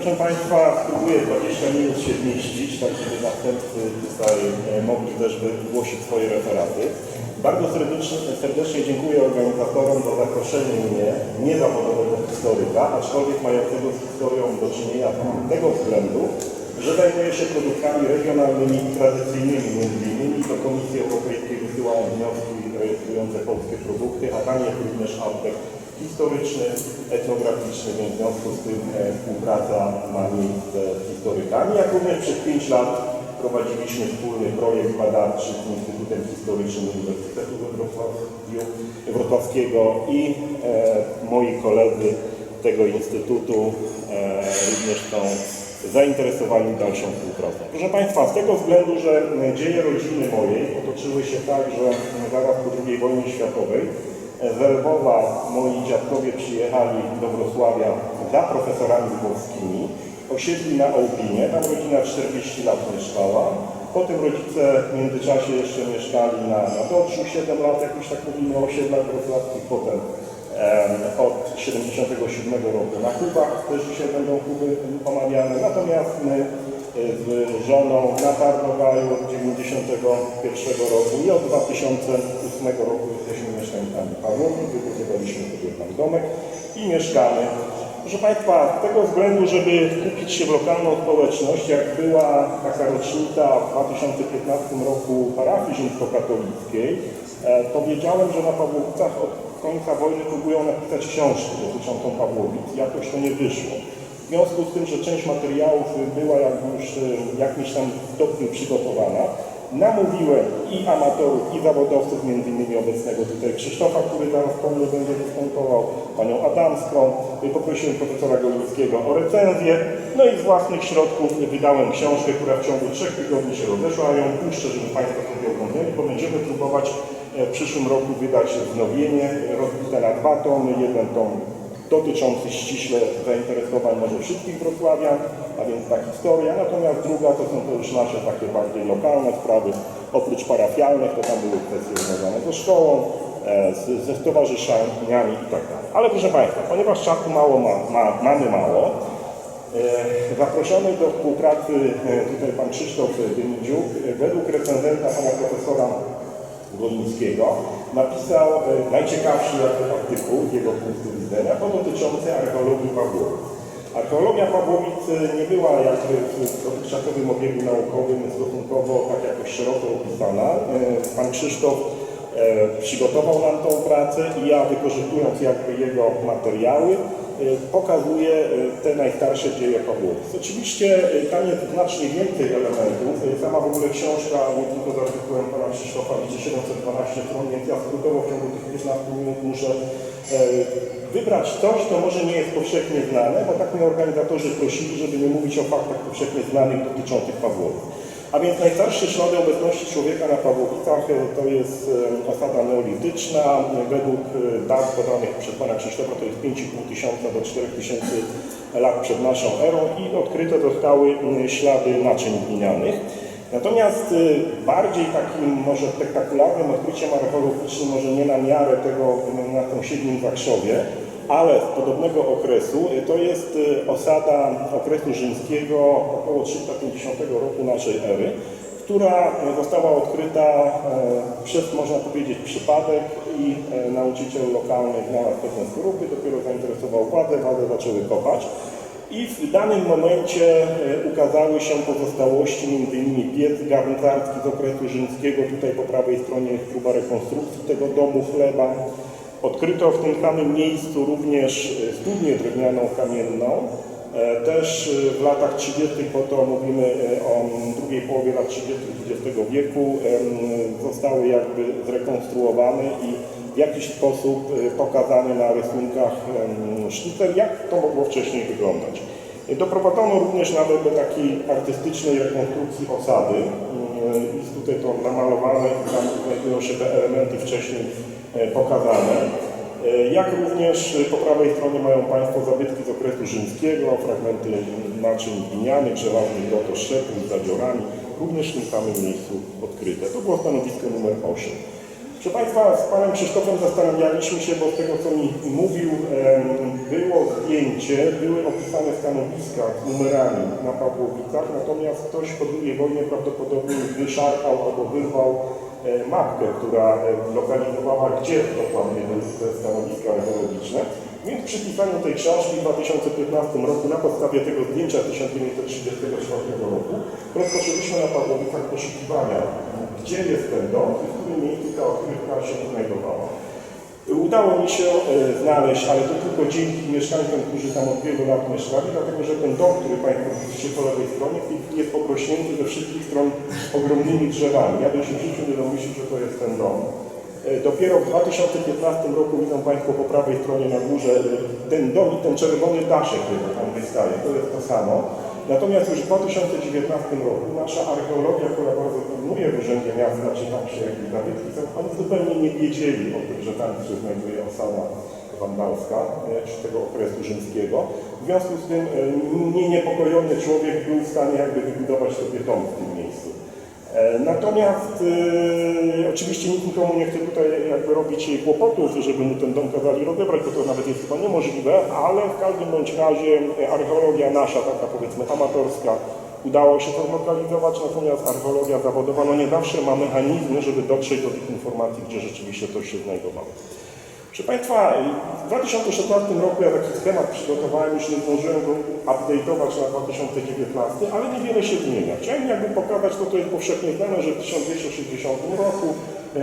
proszę Państwa, spróbuję 20 minut się zmieścić, tak żeby następcy tutaj e, mogli też wygłosić swoje referaty. Bardzo serdecznie, serdecznie dziękuję organizatorom za zaproszenie mnie, niezawodowego historyka, aczkolwiek mającego z historią do czynienia z tego względu, że zajmuję się produktami regionalnymi i tradycyjnymi innymi do Komisji Europejskiej wysyłałem wnioski rejestrujące polskie produkty, a tam jest również aspekt historyczny, etnograficzny, więc w związku z tym e, współpraca ma miejsce z historykami, jak również przez 5 lat prowadziliśmy wspólny projekt badawczy z Instytutem Historycznym Uniwersytetu Wrocławskiego i e, moi koledzy tego instytutu e, również są zainteresowani dalszą współpracą. Proszę Państwa, z tego względu, że e, dzieje rodziny mojej potoczyły się tak, że zaraz po II wojnie światowej z Lwowa moi dziadkowie przyjechali do Wrocławia za profesorami lwowskimi, osiedli na Ołbinie, tam rodzina 40 lat mieszkała. Potem rodzice w międzyczasie jeszcze mieszkali na, na Dobrzu 7 lat, jak już tak mówimy o osiedlach wrocławskich, potem em, od 77 roku na Kubach też dzisiaj będą Kuby omawiane. Natomiast my z żoną na Tarnowaju od 91 roku i od 2008 roku jesteśmy mieszkańcami Pawłowi, wybudowaliśmy sobie tam domek i mieszkamy. Proszę Państwa, z tego względu, żeby kupić się w lokalną społeczność, jak była taka rocznica w 2015 roku parafii rzymskokatolickiej, e, to wiedziałem, że na Pawłowicach od końca wojny próbują napisać książkę dotyczącą Pawłowic. Jakoś to nie wyszło. Związku z tym, że część materiałów była jak już w jakimś tam stopniu przygotowana, namówiłem i amatorów, i zawodowców, między innymi obecnego tutaj Krzysztofa, który po mnie będzie występował, panią Adamską, y, poprosiłem profesora Golińskiego o recenzję, no i z własnych środków wydałem książkę, która w ciągu trzech tygodni się rozeszła, ja ją puszczę, żeby Państwo sobie oglądali, bo będziemy próbować e, w przyszłym roku wydać wznowienie, e, rozbite na dwa tomy, jeden tom dotyczący ściśle zainteresowań może wszystkich wrocławian, a więc ta historia, natomiast druga to są to już nasze takie bardziej lokalne sprawy, oprócz parafialnych, to tam były kwestie związane ze szkołą, e, z, ze stowarzyszeniami tak dalej. Ale proszę Państwa, ponieważ czasu mało ma, ma, mamy mało, e, zaproszony do współpracy e, tutaj pan Krzysztof Dymidziuk, według recenzenta pana profesora Golińskiego napisał e, najciekawszy artykuł z jego punktu widzenia, to dotyczący archeologii Pawłowic. Archeologia Pawłowic e, nie była jakby w dotychczasowym obiegu naukowym stosunkowo tak jakoś szeroko opisana. E, Pan Krzysztof przygotował nam tą pracę i ja wykorzystując jakby jego materiały e, pokazuję e, te najstarsze dzieje Pawłowic. Oczywiście e, tam jest znacznie więcej elementów. Sama w ogóle książka, nie tylko z artykułem pana Krzysztofa, liczy 712 stron, więc ja skrótowo w ciągu tych 15 minut muszę e, wybrać coś, co może nie jest powszechnie znane, bo tak mnie organizatorzy prosili, żeby nie mówić o faktach powszechnie znanych dotyczących Pawłowic. A więc najstarsze ślady obecności człowieka na Pawłowicach e, to jest e, osada neolityczna. Według e, dat podanych przez pana Krzysztofa to jest 5,5 tysiąca do 4 tysięcy lat przed naszą erą i odkryte zostały ślady naczyń glinianych. Natomiast bardziej takim może spektakularnym odkryciem archeologicznym, może nie na miarę tego na sąsiednim Warszowie, ale z podobnego okresu y, to jest y, osada okresu rzymskiego około 350 roku naszej ery, która y, została odkryta e, przez, można powiedzieć, przypadek i e, nauczyciel lokalny znalazł pewne skorupy, dopiero zainteresował władze, władze zaczęły kopać. I w danym momencie e, ukazały się pozostałości, m.in. piec garncarski z okresu rzymskiego. Tutaj po prawej stronie jest próba rekonstrukcji tego domu chleba. Odkryto w tym samym miejscu również e, studnię drewnianą kamienną. E, Też e, w latach 30., bo to mówimy o mm, drugiej połowie lat 30. XX wieku, zostały jakby zrekonstruowane i w jakiś sposób pokazane na rysunkach sztucer, jak to mogło wcześniej wyglądać. Doprowadzono również nawet do takiej artystycznej rekonstrukcji osady. Mm, Jest tutaj to namalowane tam znajdują się te elementy wcześniej pokazane. E, Jak również e, po prawej stronie mają Państwo zabytki z okresu rzymskiego, fragmenty naczyń glinianych, żelaznych grot szczepów z zadziorami, również w tym samym miejscu odkryte. To było stanowisko numer 8. Proszę Państwa, z Panem Krzysztofem zastanawialiśmy się, bo z tego co mi mówił, było zdjęcie, były opisane stanowiska z numerami na Pawłowicach, natomiast ktoś po II wojnie prawdopodobnie wyszarpał albo wyrwał e, mapkę, która e, lokalizowała, gdzie dokładnie były stanowiska archeologiczne. Więc przy pisaniu tej książki w 2015 roku na podstawie tego zdjęcia 1934 roku rozpoczęliśmy na Pawłowicach poszukiwania, gdzie jest ten dom i w którym miejscu ta odkrywka się znajdowała. Udało mi się e, znaleźć, ale to tylko dzięki mieszkańcom, którzy tam od wielu lat mieszkali, dlatego że ten dom, który Państwo widzicie po lewej stronie, jest obrośnięty ze wszystkich stron ogromnymi drzewami. Ja bym się w życiu nie domyślił, że to jest ten dom. E, Dopiero w 2015 roku widzą Państwo po prawej stronie na górze e, ten dom i ten czerwony daszek, który tam wystaje. To jest to samo. Natomiast już w 2019 roku nasza archeologia, która bardzo pilnuje w Urzędzie Miasta, czy tam się jakieś zabytki oni zupełnie nie wiedzieli o tym, że tam się znajduje osada wandalska e, z tego okresu rzymskiego. W związku z tym e, nie niepokojony człowiek był w stanie jakby wybudować sobie dom w tym miejscu. E, Natomiast oczywiście nikt nikomu nie chce tutaj jakby robić kłopotów, żeby mu ten dom kazali rozebrać, bo to nawet jest chyba niemożliwe, ale w każdym bądź razie e, archeologia nasza, taka powiedzmy amatorska, udało się to zlokalizować, natomiast archeologia zawodowa no nie zawsze ma mechanizmy, żeby dotrzeć do tych informacji, gdzie rzeczywiście coś się znajdowało. Proszę Państwa, w 2016 roku ja taki schemat przygotowałem, już nie zdążyłem go update'ować na 2019, ale niewiele się zmienia. Chciałem jakby pokazać, to to jest powszechnie znane, że w 1260 roku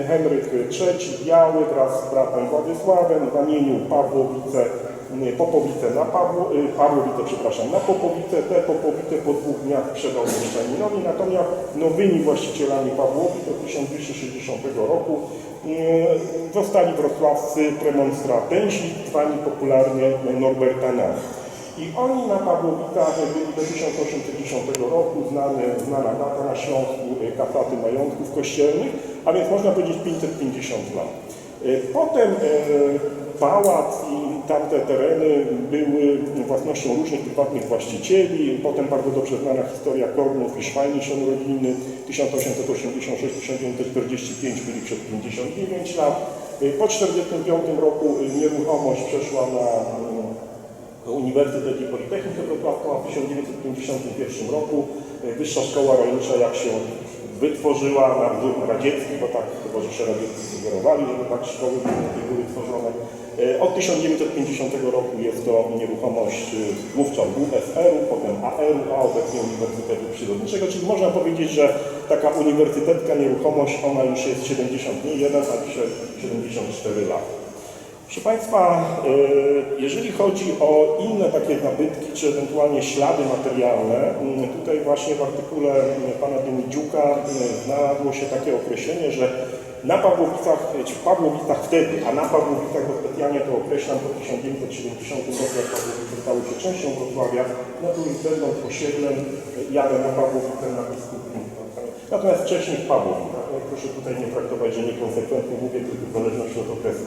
Henryk III Biały wraz z bratem Władysławem zamienił Pawłowice, nie, Popowice na Pawło, y, Pawłowice, przepraszam, na Popowice, te Popowice po dwóch dniach sprzedał Mieszczaninowi, natomiast nowymi właścicielami Pawłowic od 1260 roku y, zostali wrocławscy premonstratensi, zwani popularnie Norbertanami. I oni na Pawłowicach byli do 1810 roku, znany, znana data na Śląsku y, kasaty majątków kościelnych, a więc można powiedzieć 550 lat. Y, Potem pałac i tamte tereny były własnością różnych prywatnych właścicieli. Potem bardzo dobrze znana historia Kornów i Szwajniszon rodziny 1886-1945 byli przez 59 lat. Po 1945 roku nieruchomość przeszła na y, Uniwersytet i Politechnikę Wrocławską, a w 1951 roku Wyższa Szkoła Rolnicza, jak się wytworzyła na wzór radziecki, bo tak towarzysze radzieccy sugerowali, żeby tak szkoły były tworzone. Y, Od 1950 roku jest to nieruchomość y, wówczas WSR-u, potem AR-u, a obecnie Uniwersytetu Przyrodniczego, czyli można powiedzieć, że taka uniwersytecka nieruchomość, ona już jest 70, nie 1, a dzisiaj 74 lata. Proszę Państwa, y, jeżeli chodzi o inne takie zabytki, czy ewentualnie ślady materialne, y, tutaj właśnie w artykule y, pana Demidziuka y, znalazło się takie określenie, że na Pawłowicach, czy w Pawłowicach wtedy, a na Pawłowicach, bo specjalnie to określam po 1970 roku, jak Pawłowice stały się częścią Wrocławia, no to będąc osiedlem, y, jadę na Pawłowicę na biskupim. Natomiast wcześniej w Pawłowicach. Proszę tutaj nie traktować, że niekonsekwentnie mówię, tylko w zależności od okresu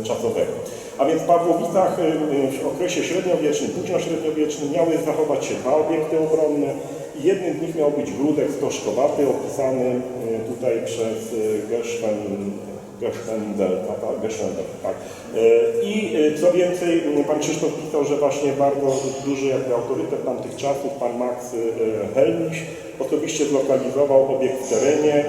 e, czasowego. A więc w Pawłowicach e, w okresie średniowiecznym, późnośredniowiecznym miały zachować się dwa obiekty obronne. Jednym z nich miał być gródek stożkowaty opisany e, tutaj przez e, Gershwin, Gershwendel, tak? Gershwendel, tak. E, I e, co więcej, pan Krzysztof pisał, że właśnie bardzo duży jakby autorytet tamtych czasów, pan Max e, Helmiś, osobiście zlokalizował obiekt w terenie,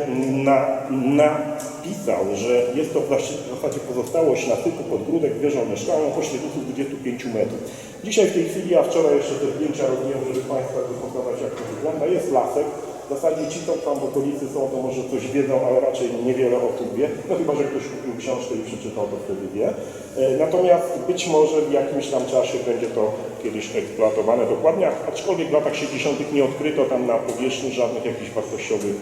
na, napisał, że jest to w zasadzie- pozostałość nasypu podgródek wieżą mieszkalną o średnicy 25 metrów. Dzisiaj w tej chwili, a wczoraj jeszcze te zdjęcia robiłem, żeby Państwa pokazać jak to wygląda, jest lasek, w zasadzie ci, co tam w okolicy są, to może coś wiedzą, ale raczej niewiele o tym wie. No chyba, że ktoś kupił książkę i przeczytał, to wtedy wie. E, Natomiast być może w jakimś tam czasie będzie to kiedyś eksploatowane dokładnie, aczkolwiek w latach 60. nie odkryto tam na powierzchni żadnych jakichś wartościowych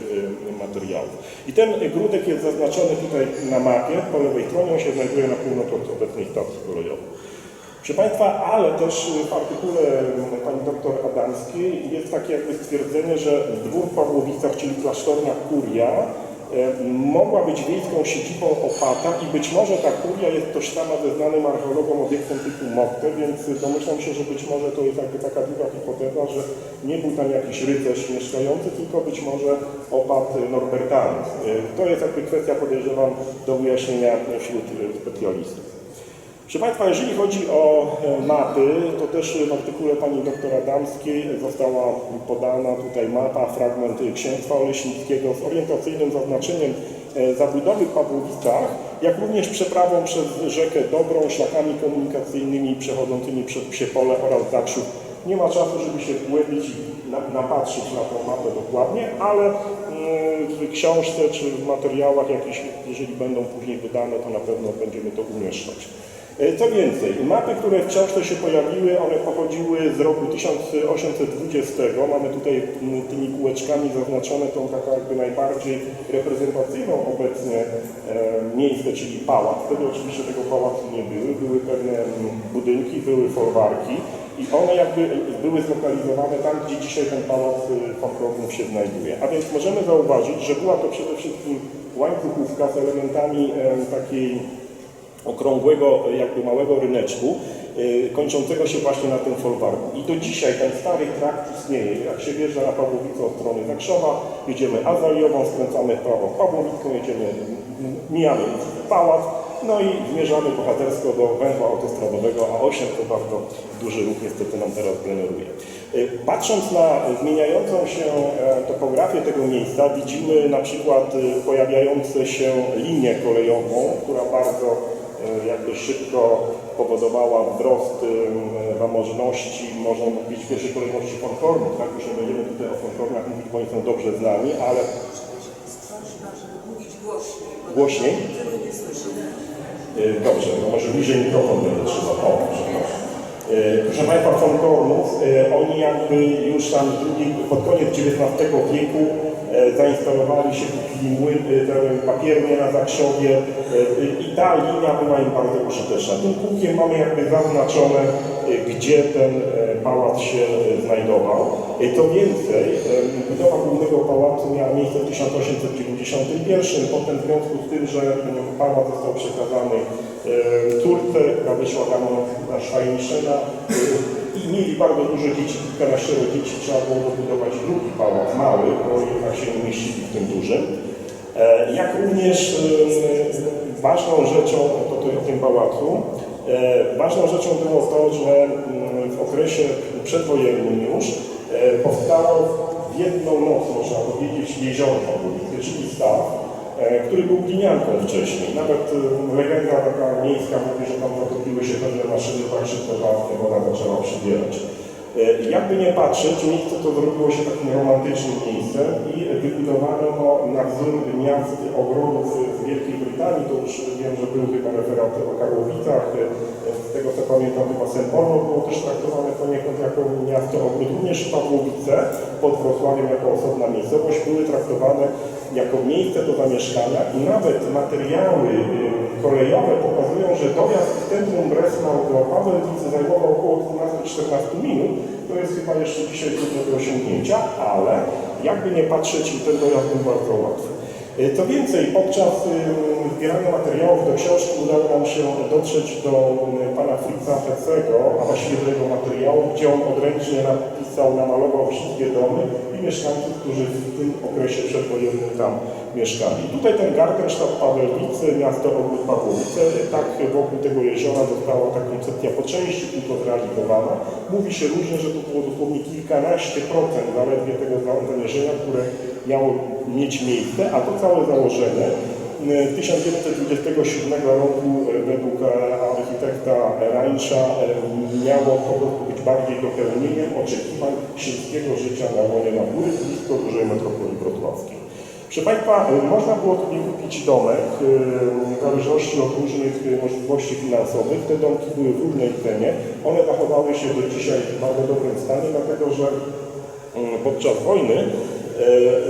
e, materiałów. I ten grudek jest zaznaczony tutaj na mapie, po lewej stronie, on się znajduje na północ od obecnej stacji kolejowej. Proszę Państwa, ale też w artykule pani doktor Jest takie jakby stwierdzenie, że dwór w Pawłowicach, czyli klasztorna kuria, mogła być wiejską siedzibą opata i być może ta kuria jest tożsama ze znanym archeologom obiektem typu Mokte, więc domyślam się, że być może to jest jakby taka druga hipoteza, że nie był tam jakiś rycerz mieszkający, tylko być może opat Norbertanus. E, To jest jakby kwestia, podejrzewam, do wyjaśnienia wśród e, specjalistów. Proszę Państwa, jeżeli chodzi o e, mapy, to też w artykule pani doktor Adamskiej została podana tutaj mapa, fragment księstwa oleśnickiego z orientacyjnym zaznaczeniem e, zabudowy w Pawłowicach, jak również przeprawą przez rzekę Dobrą, szlakami komunikacyjnymi przechodzącymi przez Psiepole oraz Zakrzów. Nie ma czasu, żeby się wgłębić i na- napatrzyć na tą mapę dokładnie, ale mm, w książce czy w materiałach jakieś, jeżeli będą później wydane, to na pewno będziemy to umieszczać. E, Co więcej, mapy, które w książce się pojawiły, one pochodziły z roku 1820. Mamy tutaj m, tymi kółeczkami zaznaczone tą taką jakby najbardziej reprezentacyjną obecnie e, miejsce, czyli pałac. Wtedy oczywiście tego pałacu nie były. Były pewne m, budynki, były folwarki i one jakby były zlokalizowane tam, gdzie dzisiaj ten pałac Fonkornów się znajduje. A więc możemy zauważyć, że była to przede wszystkim łańcuchówka z elementami e, takiej okrągłego, jakby małego ryneczku, y, kończącego się właśnie na tym folwarku. I do dzisiaj ten stary trakt istnieje. Jak się wjeżdża na Pawłowicę od strony Zakrzowa, jedziemy Azaliową, skręcamy w prawo Pawłowicką, jedziemy, mijamy pałac, no i zmierzamy bohatersko do węzła autostradowego A8, to bardzo duży ruch niestety nam teraz generuje. Y, Patrząc na zmieniającą się e, topografię tego miejsca, widzimy na przykład y, pojawiające się linię kolejową, która bardzo jakby szybko powodowała wzrost zamożności, można mówić w pierwszej kolejności konformów, tak? Już nie będziemy tutaj o konformach mówić, bo oni są dobrze znani, ale głośniej. e, dobrze, no może bliżej mikrofon będę trzymał. O, przepraszam. E, Proszę Państwa, Fonkornów, e, oni jakby już tam w drugim, pod koniec XIX wieku e, zainstalowali się, kupili młyn, e, papiernie na Zakrzowie e, i ta linia była im bardzo użyteczna. Tym kółkiem mamy jakby zaznaczone, e, gdzie ten e, pałac się e, znajdował. E, Co więcej, e, budowa głównego pałacu miała miejsce w 1891, potem w związku z tym, że e, pałac został przekazany e, córce, która wyszła tam na Szwajniszena mieli bardzo dużo dzieci, kilkanaścioro dzieci, trzeba było dobudować drugi pałac mały, bo jednak się nie w tym dużym. E, Jak również e, ważną rzeczą, to, to w tym pałacu, e, ważną rzeczą było to, że mm, w okresie przedwojennym już powstało w jedną noc, można powiedzieć, jeziorko, czyli staw, który był glinianką wcześniej. Nawet legenda taka miejska mówi, że tam się pewne maszyny tak szybko, że woda zaczęła przybierać. E, Jakby nie patrzeć, miejsce to zrobiło się takim romantycznym miejscem i wybudowano no, na wzór miast ogrodów w Wielkiej Brytanii. To już wiem, że był chyba referat o Karłowicach. E, Z tego co pamiętam, chyba Semporno było też traktowane jako miasto ogród. Również Pawłowice pod Wrocławiem jako osobna miejscowość były traktowane jako miejsce do zamieszkania i nawet materiały e, kolejowe pokazują, że dojazd z centrum Breslau do Pawłowicy zajmował około 12-14 minut. To jest chyba jeszcze dzisiaj trudne do osiągnięcia, ale jakby nie patrzeć, ten dojazd był bardzo łatwy. E, Co więcej, podczas y, zbierania materiałów do książki udało nam się dotrzeć do pana Fritza Hecego, a właściwie do jego materiału, gdzie on odręcznie napisał, namalował wszystkie domy i mieszkańców, którzy w tym okresie przedwojennym tam mieszkali. Tutaj ten Gartenstadt Pawelwice, miasto obrót Pawłowice, tak wokół tego jeziora została ta koncepcja po części tylko zrealizowana. Mówi się różnie, że to było dosłownie kilkanaście procent zaledwie tego zamierzenia, które miało mieć miejsce, a to całe założenie e, 1927 roku e, według e, architekta Reinsza e, miało po prostu być bardziej dopełnieniem oczekiwań sielskiego życia na łonie natury blisko dużej metropolii wrocławskiej. Proszę Państwa, e, można było tutaj kupić domek e, w zależności od różnych e, możliwości finansowych. Te domki były w różnej cenie. One zachowały się do dzisiaj w bardzo dobrym stanie, dlatego że mm, podczas wojny e,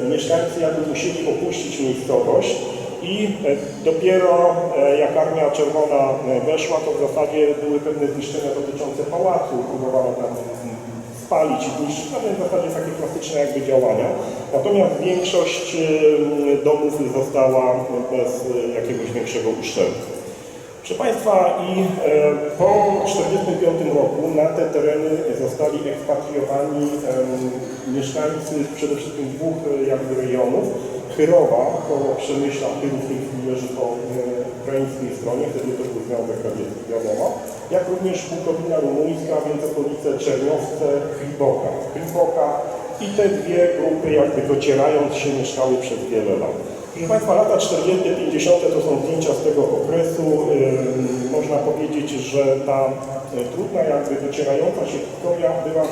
mieszkańcy jakby musieli opuścić miejscowość i e, dopiero e, jak Armia Czerwona e, weszła, to w zasadzie były pewne zniszczenia dotyczące pałacu, próbowano tam mm, spalić i zniszczyć, no więc w zasadzie takie klasyczne jakby działania. Natomiast większość e, domów została bez e, jakiegoś większego uszczerbku. Proszę Państwa, i e, po 1945 roku na te tereny zostali ekspatriowani mieszkańcy przede wszystkim dwóch e, jakby rejonów. Chyrowa, koło Przemyśla, Chyrów w tej chwili leży po e, ukraińskiej stronie, wtedy to był Związek Radziecki, wiadomo, jak również Bukowina Rumuńska, więc okolice Czerniowce, Kliboka. Kliboka i te dwie grupy jakby docierając się mieszkały przez wiele lat. Proszę Państwa, lata 40., 50. to są zdjęcia z tego okresu. Można powiedzieć, że ta e, trudna jakby docierająca się historia była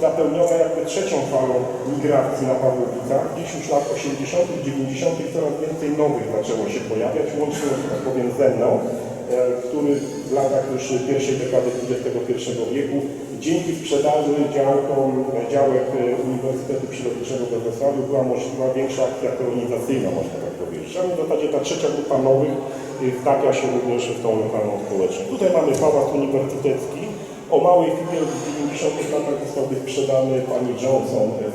zapełniona jakby trzecią falą migracji na Pawłowicach. Gdzieś już lat 80., 90. coraz więcej nowych zaczęło się pojawiać, łącznie, że tak powiem, ze mną, e, który w latach już pierwszej dekady XXI wieku dzięki sprzedaży działkom, działek e, Uniwersytetu Przyrodniczego we Wrocławiu była możliwa większa akcja kolonizacyjna, można tak powiedzieć. A w zasadzie ta trzecia grupa nowych e, wtapia się również w tą lokalną społeczność. Tutaj mamy Pałac Uniwersytecki. O małej firmie w 90 latach został sprzedany pani Johnson z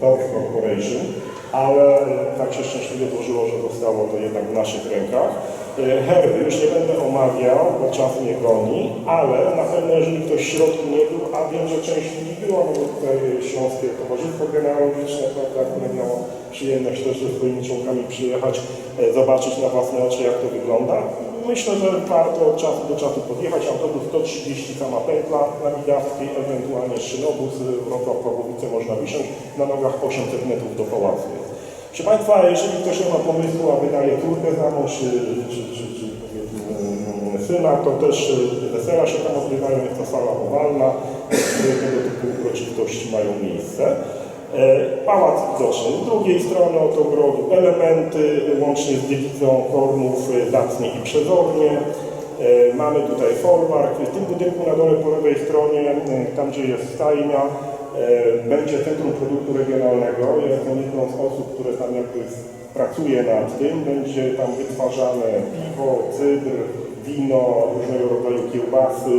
Dove Corporation, ale e, tak się szczęśliwie złożyło, że zostało to jednak w naszych rękach. E, Herby już nie będę omawiał, bo czas mnie goni, ale na pewno jeżeli ktoś w środku nie był, a wiem, że część ludzi była, bo tutaj Śląskie Towarzystwo Genealogiczne, prawda, które miało przyjemność też ze swoimi członkami przyjechać, e, zobaczyć na własne oczy, jak to wygląda. Myślę, że warto od czasu do czasu podjechać. Autobus 130 sama pętla na Widawskiej, ewentualnie szynobus Wrocław Pawłowice można wysiąść na nogach 800 metrów do pałacu. Proszę Państwa, jeżeli ktoś nie ma pomysłu, a wydaje córkę za mąż, czy, czy, czy, czy powiedzmy syna, to też y, wesela się tam odbywają, jest to sala owalna, tego typu uroczystości mają miejsce. E, Pałac widoczny z drugiej strony od ogrodu, elementy łącznie z dziedzicą kornów e, zacnie i przezornie. E, Mamy tutaj folwark. W tym budynku na dole po lewej stronie, e, tam gdzie jest stajnia, e, będzie Centrum Produktu Regionalnego. Ja jestem jedną z osób, które tam jakby pracuje nad tym. Będzie tam wytwarzane piwo, cydr, wino, różnego rodzaju kiełbasy,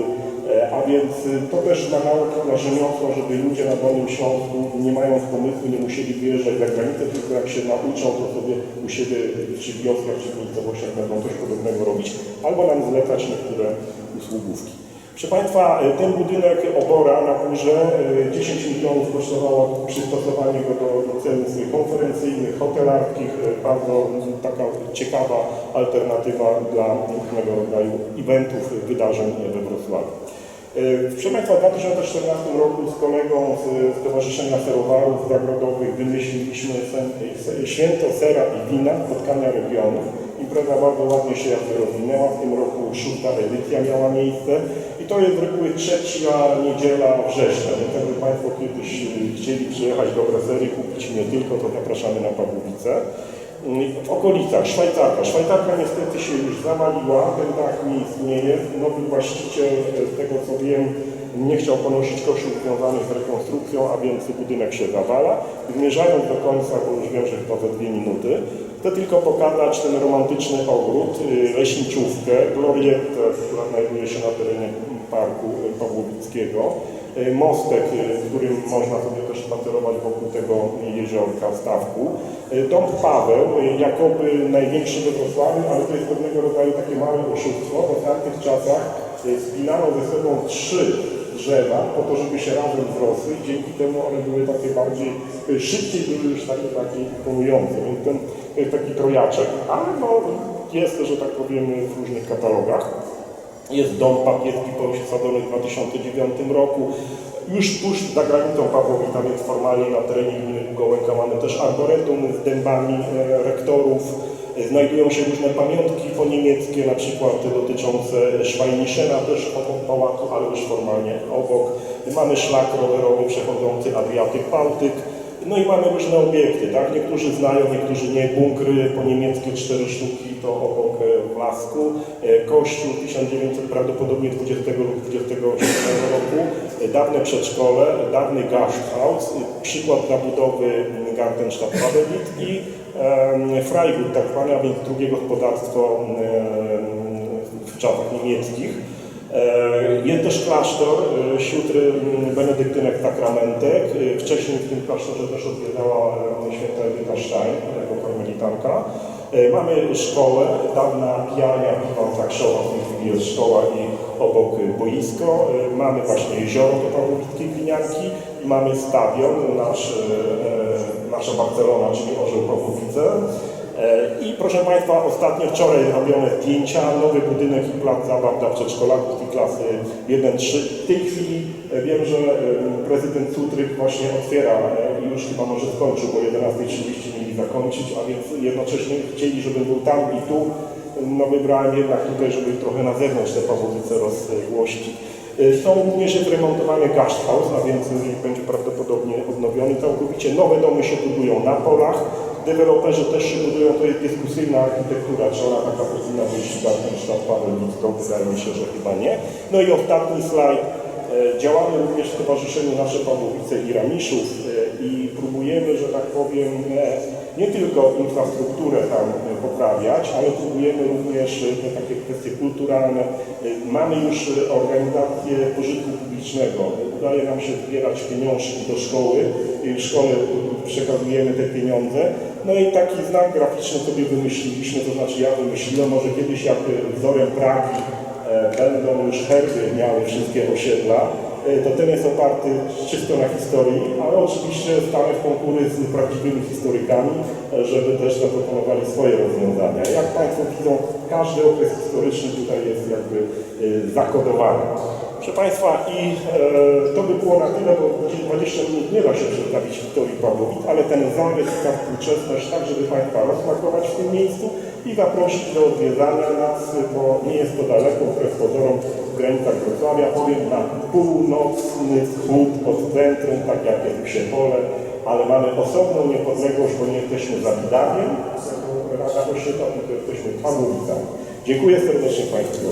E, A więc to też ma naukę na rzemiosło, żeby ludzie na Dolnym Śląsku, nie mając pomysłu, nie musieli wyjeżdżać za granicę, tylko jak się nauczą, to sobie u siebie czy w wioskach, czy w miejscowościach będą coś podobnego robić, albo nam zlecać niektóre usługówki. Proszę Państwa, y, ten budynek obora na górze y, 10 milionów kosztowało przystosowanie go do, do celów konferencyjnych, hotelarskich, y, bardzo taka ciekawa alternatywa dla różnego rodzaju eventów, wydarzeń we Wrocławiu. Proszę Państwa, w 2014 roku z kolegą z Stowarzyszenia Serowarów Zagrodowych wymyśliliśmy święto sera i wina, spotkania regionów. Impreza bardzo ładnie się rozwinęła. W tym roku szósta edycja miała miejsce. I to jest z reguły trzecia niedziela września. Więc jakby Państwo kiedyś y, chcieli przyjechać do Bresery, kupić nie tylko, to zapraszamy na Pawłowice. W okolicach Szwajcarka. Szwajcarka niestety się już zawaliła, ten dach nie istnieje. Nowy właściciel, e, z tego co wiem, nie chciał ponosić kosztów związanych z rekonstrukcją, a więc budynek się zawala. Zmierzając do końca, bo już wiem, że chyba za dwie minuty, chcę tylko pokazać ten romantyczny ogród, y, leśniczówkę, glorietę, która znajduje się na terenie Parku Pawłowickiego. Y, Mostek, y, którym można sobie też spacerować wokół tego jeziorka Stawku. Dom Paweł, jakoby największy we Wrocławiu, ale to jest pewnego rodzaju takie małe oszustwo. W tamtych czasach spinano ze sobą trzy drzewa po to, żeby się razem wzrosły dzięki temu one były takie bardziej, szybciej były już takie bardziej imponujące. Więc ten taki trojaczek, ale no jest, że tak powiem, w różnych katalogach. Jest dom papieski posadzony w 2009 roku. Już tuż za granicą Pawłowita, więc formalnie na terenie gminy Gołęka mamy też arboretum z dębami e, rektorów. E, Znajdują się różne pamiątki poniemieckie, na przykład dotyczące Szwajniszena, też obok pałacu, ale już formalnie obok. Mamy szlak rowerowy przechodzący Adriatyk-Bałtyk. No i mamy różne obiekty, tak? Niektórzy znają, niektórzy nie. Bunkry po niemieckie cztery sztuki, to obok e, w Lasku. E, Kościół 1900, prawdopodobnie 20 lub 27 roku. E, Dawne przedszkole, dawny Gasthaus, przykład zabudowy m, Gartenstadt Babelitz i Freigut, tak zwane, a więc drugie gospodarstwo w czasach niemieckich. E, Jest też klasztor e, sióstr m, benedyktynek Sakramentek. E, Wcześniej w tym klasztorze też odwiedzała święta Edyta Stein jako karmelitanka. Mamy szkołę, dawna pijania piwa Zakrzowa, w tej chwili jest szkoła i obok boisko. Mamy właśnie jezioro do Pawłowickiej Glinianki i mamy stadion, nasz, nasz nasza Barcelona, czyli Orzeł Pawłowice. E, I proszę Państwa, ostatnio wczoraj zrobione zdjęcia, nowy budynek i plac zabaw dla przedszkolaków i klasy 1-3. W tej chwili e, wiem, że prezydent Cutryk właśnie otwiera e, i już chyba może skończył, bo 11.30 mieli zakończyć, a więc jednocześnie chcieli, żebym był tam i tu. No wybrałem jednak tutaj, żeby trochę na zewnątrz te Pawłowice rozgłościć. Są również jest remontowany guest a więc będzie prawdopodobnie odnowiony całkowicie. Nowe domy się budują na polach. Deweloperzy też się budują, to jest dyskusyjna architektura, czy ona taka powinna być przykład Paweł Witko, wydaje mi się, że chyba nie. No i ostatni slajd. E, Działamy również w Stowarzyszeniu Nasze Pawłowice i Ramiszów e, i próbujemy, że tak powiem, e, nie tylko infrastrukturę tam poprawiać, ale próbujemy również te takie kwestie kulturalne. Mamy już organizację pożytku publicznego. Udaje nam się zbierać pieniążki do szkoły w szkole przekazujemy te pieniądze. No i taki znak graficzny sobie wymyśliliśmy, to znaczy ja wymyśliłem, może kiedyś jak e, wzorem Pragi e, będą już herby miały wszystkie osiedla, e, to ten jest oparty czysto na historii, ale oczywiście stamy w konkury z prawdziwymi historykami, e, żeby też zaproponowali swoje rozwiązania. Jak Państwo widzą, każdy okres historyczny tutaj jest jakby e, zakodowany. Proszę Państwa, i e, to by było na tyle, bo 20 minut nie da się przedstawić historii Pawłowic, ale ten zarys, ta współczesność, tak żeby Państwa rozsmakować w tym miejscu i zaprosić do odwiedzania nas, bo nie jest to daleko, wbrew pozorom w granicach Wrocławia, powiem na północny wschód od centrum, tak jak jest w Siepole, ale mamy osobną niepodległość, bo nie jesteśmy Zawidawiem, jako Rada Osiedla, tylko jesteśmy Pawłowicami. Dziękuję serdecznie Państwu.